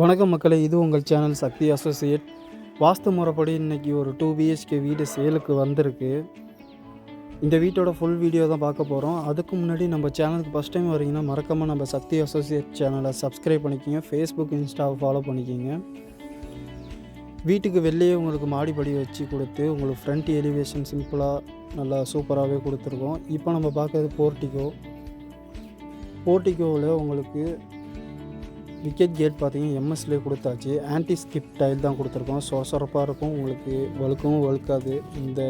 வணக்கம் மக்களே இது உங்கள் சேனல் சக்தி அசோசியேட். வாஸ்து முறைப்படி இன்றைக்கி ஒரு டூ பிஹெச்கே வீடு சேலுக்கு வந்திருக்கு. இந்த வீட்டோட ஃபுல் வீடியோ தான் பார்க்க போகிறோம் அதுக்கு முன்னாடி நம்ம சேனலுக்கு ஃபஸ்ட் டைம் வரீங்கன்னா மறக்காமல் நம்ம சக்தி அசோசியேட் சேனலை சப்ஸ்கிரைப் பண்ணிக்கிங்க. ஃபேஸ்புக் இன்ஸ்டாவை ஃபாலோ பண்ணிக்கிங்க. வீட்டுக்கு வெளியே உங்களுக்கு மாடிப்படி வச்சு கொடுத்து உங்களுக்கு ஃப்ரண்ட் எலிவேஷன் சிம்பிளாக நல்லா சூப்பராகவே கொடுத்துருக்கோம். இப்போ நம்ம பார்க்குறது போர்ட்டிகோ போர்ட்டிகோவில் உங்களுக்கு விக்கெட் கேட் பார்த்தீங்கன்னா எம்எஸ்லேயே கொடுத்தாச்சு. ஆன்டி ஸ்கிப் டைல் தான் கொடுத்துருக்கோம். சொசரப்பாக இருக்கும். உங்களுக்கு வழுக்கவும் வழுக்காது. இந்த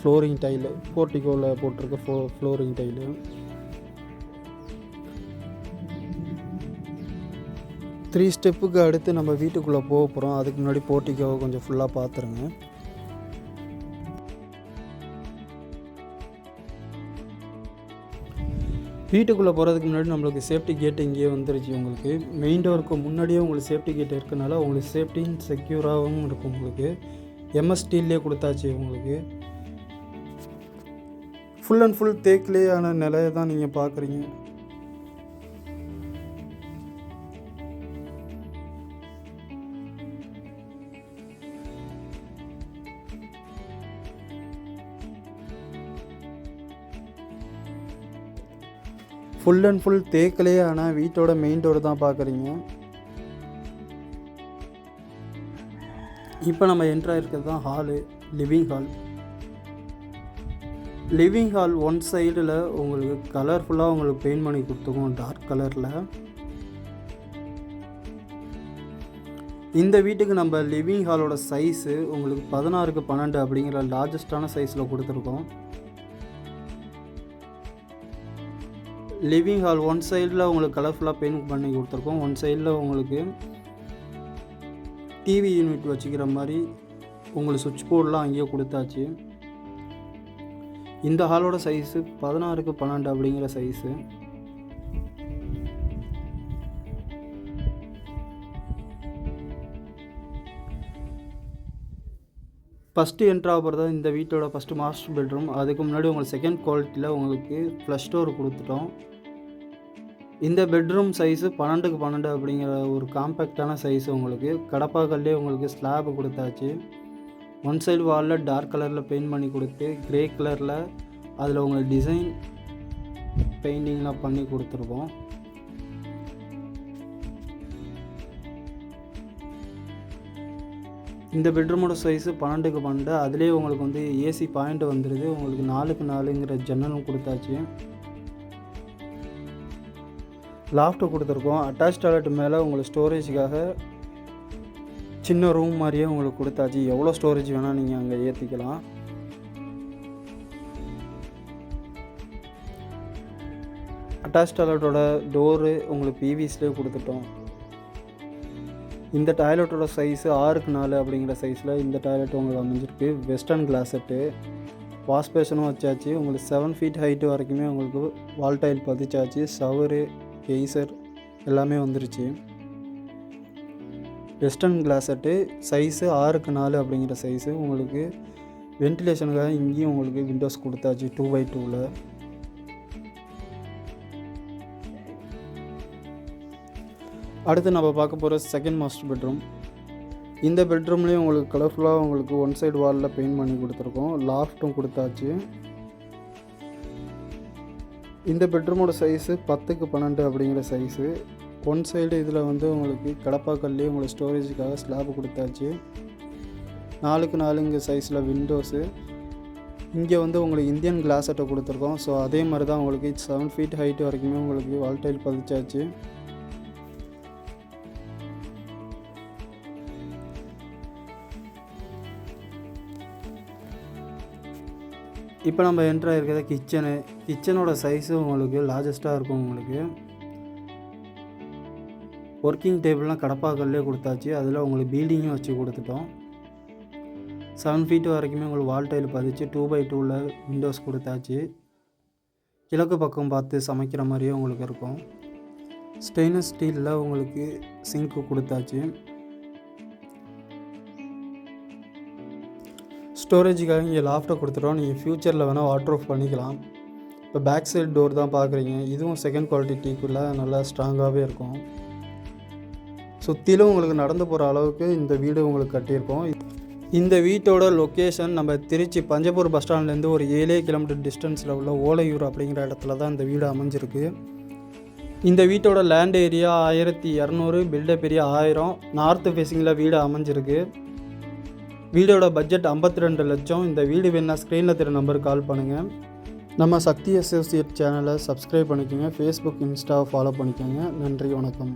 ஃப்ளோரிங் டைலு போர்ட்டிகோவில் போட்டிருக்க ஃபோ ஃப்ளோரிங் டைலு த்ரீ ஸ்டெப்புக்கு அடுத்து நம்ம வீட்டுக்குள்ளே போக போகிறோம் அதுக்கு முன்னாடி போர்ட்டிகோவை கொஞ்சம் ஃபுல்லாக பார்த்துருங்க. வீட்டுக்குள்ளே போகிறதுக்கு முன்னாடி நம்மளுக்கு சேஃப்டி கேட் இங்கேயே வந்துருச்சு உங்களுக்கு. மெயின் டோருக்கு முன்னாடியே உங்களுக்கு சேஃப்டி கேட் இருக்கனால உங்களுக்கு சேஃப்டியும் செக்யூராகவும் இருக்கும் உங்களுக்கு. எம்எஸ் ஸ்டீல்லே கொடுத்தாச்சு உங்களுக்கு. ஃபுல் அண்ட் ஃபுல் தேக்கிலேயான நிலையை தான் நீங்கள் பார்க்குறீங்க. ஃபுல் அண்ட் ஃபுல் தேக்கிலே ஆனால் வீட்டோட மெயின் டோர் தான் பார்க்குறீங்க. இப்போ நம்ம என்ட்ரு இருக்கிறது தான் hall living hall living hall one சைடில் உங்களுக்கு கலர்ஃபுல்லாக உங்களுக்கு பெயிண்ட் பண்ணி கொடுத்துருக்கோம் டார்க் கலரில் இந்த வீட்டுக்கு நம்ம லிவிங் ஹாலோட சைஸு உங்களுக்கு பதினாறுக்கு பன்னெண்டு அப்படிங்கிற லார்ஜஸ்டான சைஸில் கொடுத்துருக்கோம். லிவிங் ஹால் ஒன் சைடில் உங்களுக்கு கலர்ஃபுல்லாக பெயிண்ட் பண்ணி கொடுத்துருக்கோம். ஒன் சைடில் உங்களுக்கு டிவி யூனிட் வச்சுக்கிற மாதிரி உங்களுக்கு சுவிட்ச் போர்டெலாம் அங்கேயே கொடுத்தாச்சு. இந்த ஹாலோட சைஸு பதினாறுக்கு பன்னெண்டு அப்படிங்கிற சைஸு ஃபஸ்ட்டு என்ட்ராகிறது இந்த வீட்டோட ஃபஸ்ட்டு மாஸ்டர் பெட்ரூம் அதுக்கு முன்னாடி உங்களுக்கு செகண்ட் குவாலிட்டியில் உங்களுக்கு ஃப்ளஷ் டோர் கொடுத்துட்டோம். இந்த பெட்ரூம் சைஸு பன்னெண்டுக்கு பன்னெண்டு அப்படிங்கிற ஒரு காம்பேக்டான சைஸ் உங்களுக்கு. கடப்பாக்கல்லே உங்களுக்கு ஸ்லாப் கொடுத்தாச்சு. ஒன் சைடு வாலில் டார்க் கலரில் பெயிண்ட் பண்ணி கொடுத்து கிரே கலரில் அதில் உங்களுக்கு டிசைன் பெயிண்டிங்லாம் பண்ணி கொடுத்துருக்கோம் இந்த பெட்ரூமோட சைஸு பன்னெண்டுக்கு பன்னெண்டு. அதுலேயே உங்களுக்கு வந்து ஏசி பாயிண்ட் வந்துடுது உங்களுக்கு நாலுக்கு நாலுங்கிற ஜன்னலும் கொடுத்தாச்சு. லாஃப்ட்டு கொடுத்துருக்கோம். அட்டாச் டாய்லெட் மேலே உங்களுக்கு ஸ்டோரேஜுக்காக சின்ன ரூம் மாதிரியே உங்களுக்கு கொடுத்தாச்சு. எவ்வளோ ஸ்டோரேஜ் வேணால் நீங்கள் அங்கே ஏற்றிக்கலாம் அட்டாச் டாய்லெட்டோட டோரு உங்களுக்கு பிவிஸ்லேயே கொடுத்துட்டோம். இந்த டாய்லெட்டோட சைஸு ஆறுக்கு நாலு அப்படிங்கிற சைஸில் இந்த டாய்லெட் உங்களுக்கு அமைஞ்சிருக்கு வெஸ்டர்ன் கிளாஸெட்டு வாஷ் பேஷனும் வச்சாச்சு. உங்களுக்கு செவன் ஃபீட் ஹைட்டு வரைக்குமே உங்களுக்கு வால் டைல் பதிச்சாச்சு. ஷவரு கெய்சர் எல்லாமே வந்துருச்சு. வெஸ்டர்ன் கிளாஸெட்டு சைஸு ஆறுக்கு நாலு அப்படிங்கிற சைஸு உங்களுக்கு வென்டிலேஷனுக்காக இங்கேயும் உங்களுக்கு விண்டோஸ் கொடுத்தாச்சு. டூ பை டூவில் அடுத்து நம்ம பார்க்க போகிற செகண்ட் மாஸ்டர் பெட்ரூம் இந்த பெட்ரூம்லேயும் உங்களுக்கு கலர்ஃபுல்லாக உங்களுக்கு ஒன் சைடு வாலில் பெயிண்ட் பண்ணி கொடுத்துருக்கோம். லாஃப்ட்டும் கொடுத்தாச்சு. இந்த பெட்ரூமோட சைஸு பத்துக்கு பன்னெண்டு அப்படிங்கிற சைஸு ஒன் சைடு இதில் வந்து உங்களுக்கு கடப்பாக்கல்லே உங்களுக்கு ஸ்டோரேஜுக்காக ஸ்லாப் கொடுத்தாச்சு. நாலுக்கு நாலுங்க சைஸில் விண்டோஸு இங்கே வந்து உங்களுக்கு இந்தியன் கிளாஸ் அட்டை கொடுத்துருக்கோம். ஸோ அதே மாதிரி தான் உங்களுக்கு செவன் ஃபீட் ஹைட் வரைக்குமே உங்களுக்கு வால் டைல் பதிச்சாச்சு. இப்போ நம்ம என்ட்ரு இருக்கிறது கிச்சனு கிச்சனோட சைஸு உங்களுக்கு லார்ஜஸ்ட்டாக இருக்கும் உங்களுக்கு. ஒர்க்கிங் டேபிள்லாம் கடப்பாக்கல்லே கொடுத்தாச்சு. அதில் உங்களுக்கு பீல்டிங்கும் வச்சு கொடுத்துட்டோம். செவன் ஃபீட் வரைக்குமே உங்களுக்கு வால் டைல் பதிச்சு டூ பை டூவில் விண்டோஸ் கொடுத்தாச்சு. கிழக்கு பக்கம் பார்த்து சமைக்கிற மாதிரியே உங்களுக்கு இருக்கும். ஸ்டெயின்லெஸ் ஸ்டீலில் உங்களுக்கு சிங்க்கு கொடுத்தாச்சு. ஸ்டோரேஜுக்காக இங்கே லாஃப்டை கொடுத்துட்டோம். நீங்கள் ஃப்யூச்சரில் வேணால் வாட்டர் ஆஃப் பண்ணிக்கலாம். இப்போ பேக் சைடு டோர் தான் பார்க்குறீங்க. இதுவும் செகண்ட் குவாலிட்டி டீக்குள்ளே நல்லா ஸ்ட்ராங்காகவே இருக்கும். சுற்றிலும் உங்களுக்கு நடந்து போகிற அளவுக்கு இந்த வீடு உங்களுக்கு கட்டியிருக்கோம். இந்த வீட்டோட லொக்கேஷன் நம்ம திருச்சி பஞ்சப்பூர் பஸ் ஸ்டாண்ட்லேருந்து ஒரு ஏழே கிலோமீட்டர் டிஸ்டன்ஸில் உள்ள ஓலையூர் அப்படிங்கிற இடத்துல தான் இந்த வீடு அமைஞ்சிருக்கு. இந்த வீட்டோட லேண்ட் ஏரியா ஆயிரத்தி இரநூறு பில்டப் ஏரியா ஆயிரம். நார்த்து ஃபேஸிங்கில் வீடு அமைஞ்சிருக்கு. வீடோட பட்ஜெட் ஐம்பத்தி ரெண்டு லட்சம். இந்த வீடு வேணா ஸ்க்ரீனில் தெரிய நம்பருக்கு கால் பண்ணுங்கள் நம்ம சக்தி அசோசியேட் சேனலை சப்ஸ்கிரைப் பண்ணிக்கோங்க. ஃபேஸ்புக் இன்ஸ்டா ஃபாலோ பண்ணிக்கோங்க. நன்றி வணக்கம்.